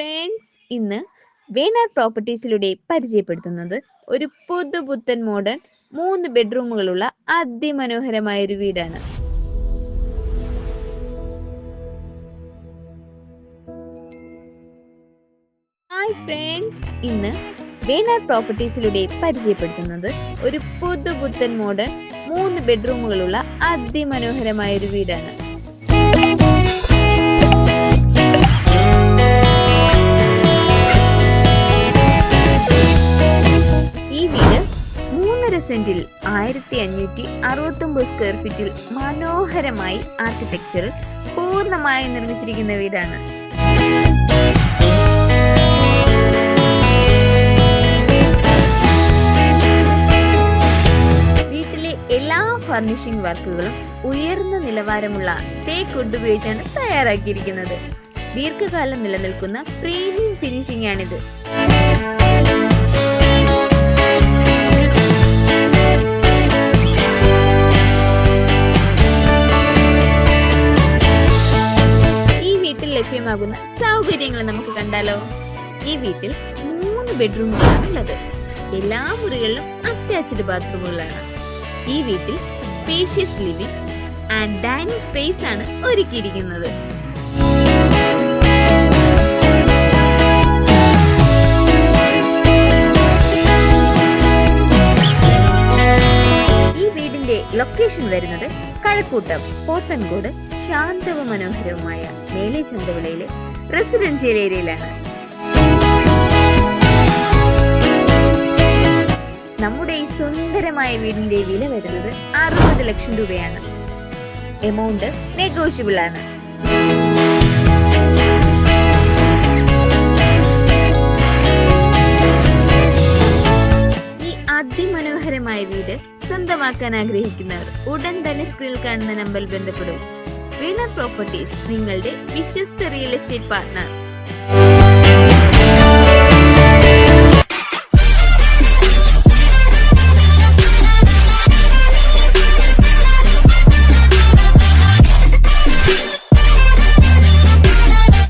Friends ഇന്ന് വേനാർ പ്രോപ്പർട്ടീസിലൂടെ പരിചയപ്പെടുത്തുന്നത് ഒരു പുതുപുത്തൻ മോഡേൺ മൂന്ന് ബെഡ്റൂമുകളുള്ള അതിമനോഹരമായ ഒരു വീടാണ്. ഹായ് ഫ്രണ്ട്സ് ഇന്ന് വേനാർ പ്രോപ്പർട്ടീസിലൂടെ പരിചയപ്പെടുത്തുന്നത് ഒരു പുതുപുത്തൻ മോഡേൺ മൂന്ന് ബെഡ്റൂമുകളുള്ള അതിമനോഹരമായ ഒരു വീടാണ്. സെന്റിൽ ആയിരത്തി അഞ്ഞൂറ്റി അറുപത്തി ഒമ്പത് സ്ക്വയർ ഫീറ്റിൽ മനോഹരമായി ആർക്കിടെക്ചറിൽ പൂർണമായി നിർമ്മിച്ചിരിക്കുന്ന വീടാണ് വീട്ടിലെ എല്ലാ ഫർണിഷിംഗ് വർക്കുകളും ഉയർന്ന നിലവാരമുള്ള തേക്ക് വുഡ് ഉപയോഗിച്ചാണ് തയ്യാറാക്കിയിരിക്കുന്നത്. ദീർഘകാലം നിലനിൽക്കുന്ന പ്രീമിയം ഫിനിഷിംഗ് ആണിത്. ലഭ്യമാകുന്ന സൗകര്യങ്ങൾ നമുക്ക് കണ്ടാലോ? ഈ വീട്ടിൽ മൂന്ന് ബെഡ്റൂമുകളാണ് ഉള്ളത്. എല്ലാ മുറികളിലും അറ്റാച്ച്ഡ് ബാത്റൂമുകളാണ്. ഈ വീട്ടിൽ spacious living and dining space ആണ് ഒരുക്കിയിരിക്കുന്നത്. ഈ ലൊക്കേഷൻ വരുന്നത് കഴക്കൂട്ടം പോത്തൻകോട് ശാന്തവും മനോഹരവുമായ മേലെ ചന്തവിളയിലെ റെസിഡൻഷ്യൽ ഏരിയയിലാണ്. നമ്മുടെ ഈ സുന്ദരമായ വീടിന്റെ വില വരുന്നത് അറുപത് ലക്ഷം രൂപയാണ്. എമൗണ്ട് നെഗോഷ്യബിൾ ആണ്. ഈ അതിമനോഹരമായ വീട് സ്വന്തമാക്കാൻ ആഗ്രഹിക്കുന്നവർ ഉടൻ തന്നെ സ്ക്രീനിൽ കാണുന്ന നമ്പറിൽ ബന്ധപ്പെടും. വീണർ പ്രോപ്പർട്ടീസ് നിങ്ങളുടെ വിശ്വസ്ത റിയൽ എസ്റ്റേറ്റ് പാർട്ട്ണർ